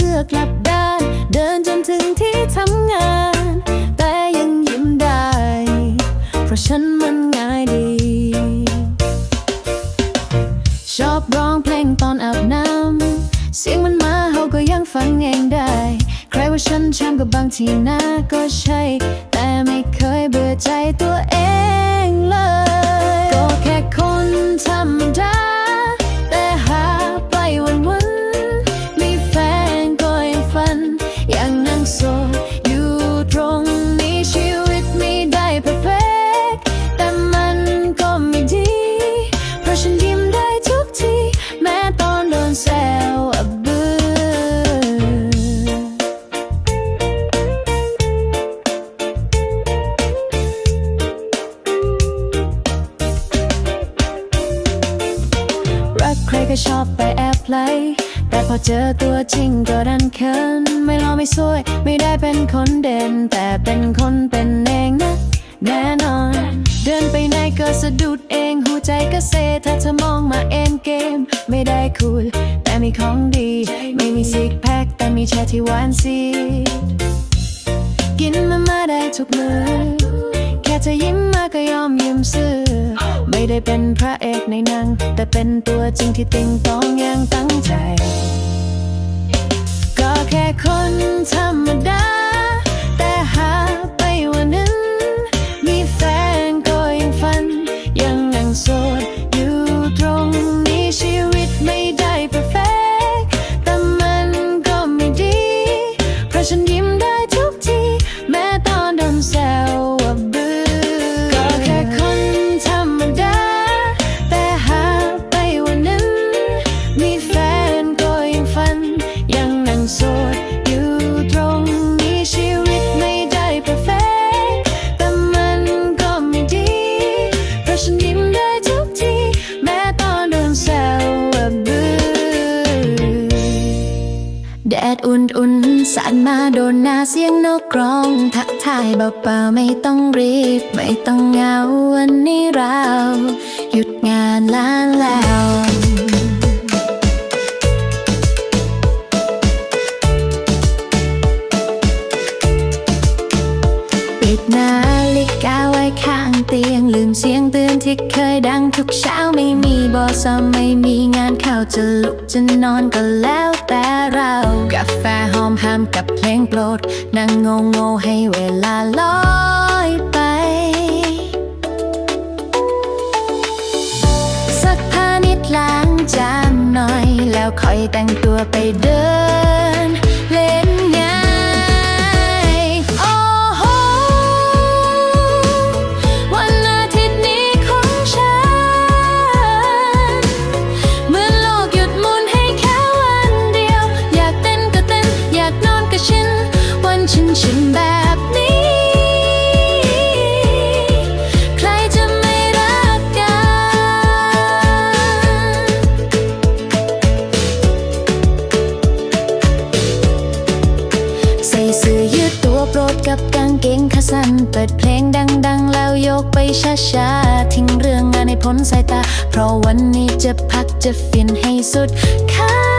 สื้อกลับด้าน เดินจนถึงที่ทำงาน แต่ยังยิ้มได้ เพราะฉันมันง่ายดี ชอบร้องเพลงตอนอาบน้ำ เสียงมันมาเขาก็ยังฟังเองได้ ใครว่าฉันช้ำก็บบางทีนะก็ใช่ แต่ไม่เคยเบื่อใจตัวเอง เจอตัวจริงก็ดันเขินไม่รอไม่สวย ไม่ได้เป็นคนเด่น แต่เป็นคนเป็นเองนะ แน่นอน เดินไปไหนก็สะดุดเอง หัวใจก็เซถ้าเธอมองมาเอ็นเกม ไม่ได้คูลแต่มีของดี ไม่มีซิกแพคแต่มีแชทที่หวานซีกินมามาได้ทุกมือ จะยิ้มมาก็ยอมยิ้มซื่อ ไม่ได้เป็นพระเอกในหนัง แต่เป็นตัวจริงที่ติงต้องยังตั้งใจ ก็แค่คน โดนหน้าเสียงนกกรอง ทักทายเบาๆไม่ต้องรีบ ไม่ต้องเหงาวันนี้เรา หยุดงานล้านแล้ว ตียงลืมเสียงเตือนที่เคยดังทุกเช้าไม่มีบอสไม่มีงานเข้าจะลุกจะนอนก็แล้วแต่เรา กาแฟหอมห้ามกับเพลงโปรด นั่งงงงๆให้เวลาลอยไป สักผ้านิดล้างจานหน่อย แล้วค่อยแต่งตัวไปเดิน ช้าๆ ทิ้งเรื่องงานให้พ้นสายตา เพราะวันนี้จะพักจะฟินให้สุดค่ะ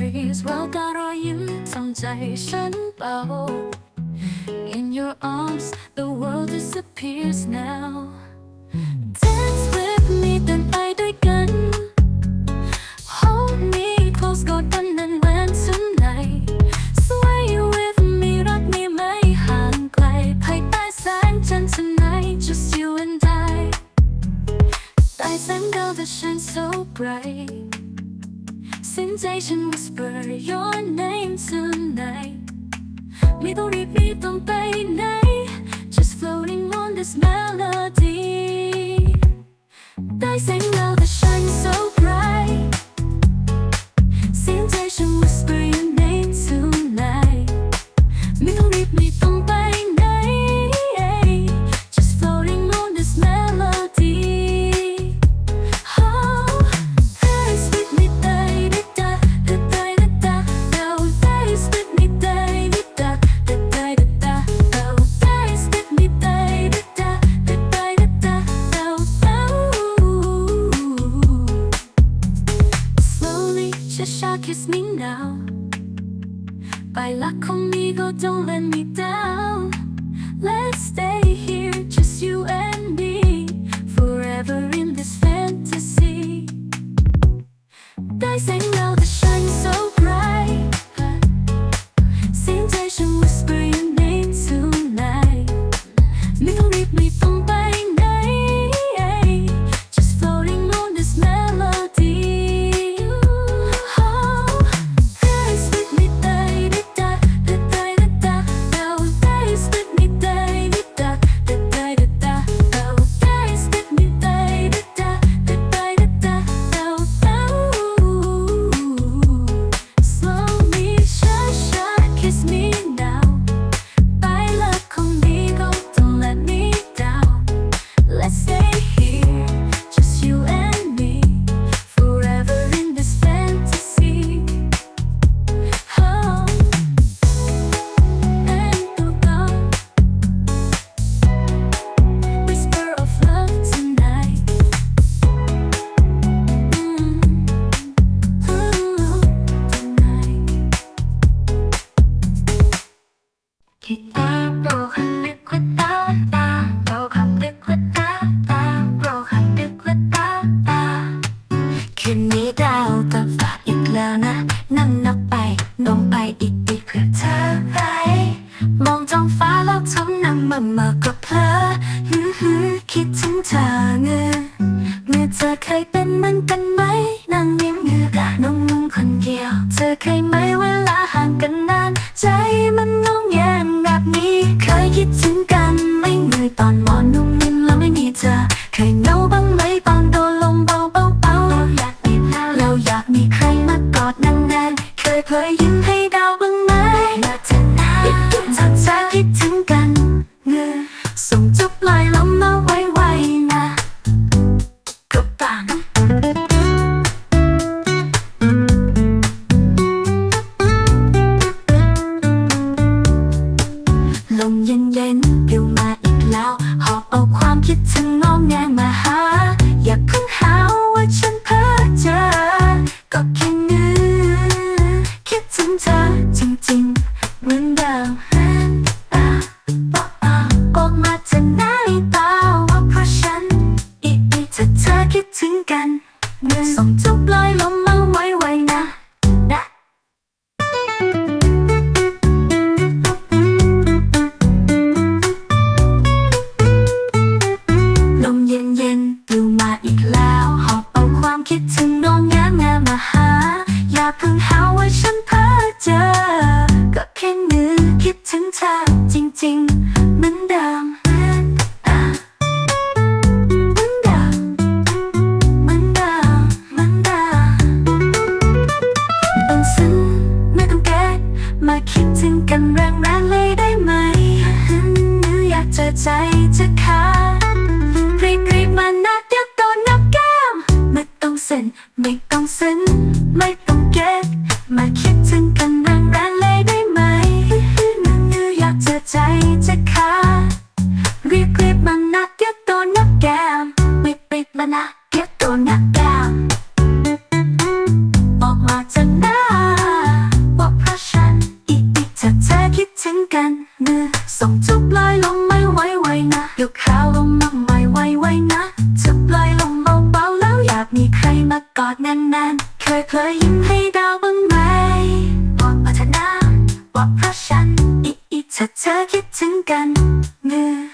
trees แววตารอยยิ้มทำใจฉันเบา In your arms the world disappears now Dance with me เดินไปด้วยกัน Hold me close กอดกันแน่นแน่นสุดไหน Sway with me รักมีไม่ห่างไกลภายใต้แสงจันทร์ tonight just you and I ใต้แสงดาว that shines so bright Sensation whisper your name tonight. We don't repeat on pay night Just floating on this melody. ได้แสงเงา Baila conmigo, don't let me down. Let's stay. Птицы. มือนเดิมตาปปะออกมาจากไหนตาเพราะฉันอีกนิดเธอคิดถึงกันส่งจุกลอยลม ใจจะขาดรีบรีบมานะเดี๋ยวโดนนับแก้มไม่ต้องเซ็นไม่ต้องเซ็นไม่ต้องเก็บมาคิดถึงกันนางร้เลยได้ไหมนั่นคืออยากจะใจจะขาดรีบรีบมานะเดี๋ยวโดนนับแก้มไม่ปิดมานะเดี๋ยวโดนนับแก้ม 차차기 증간을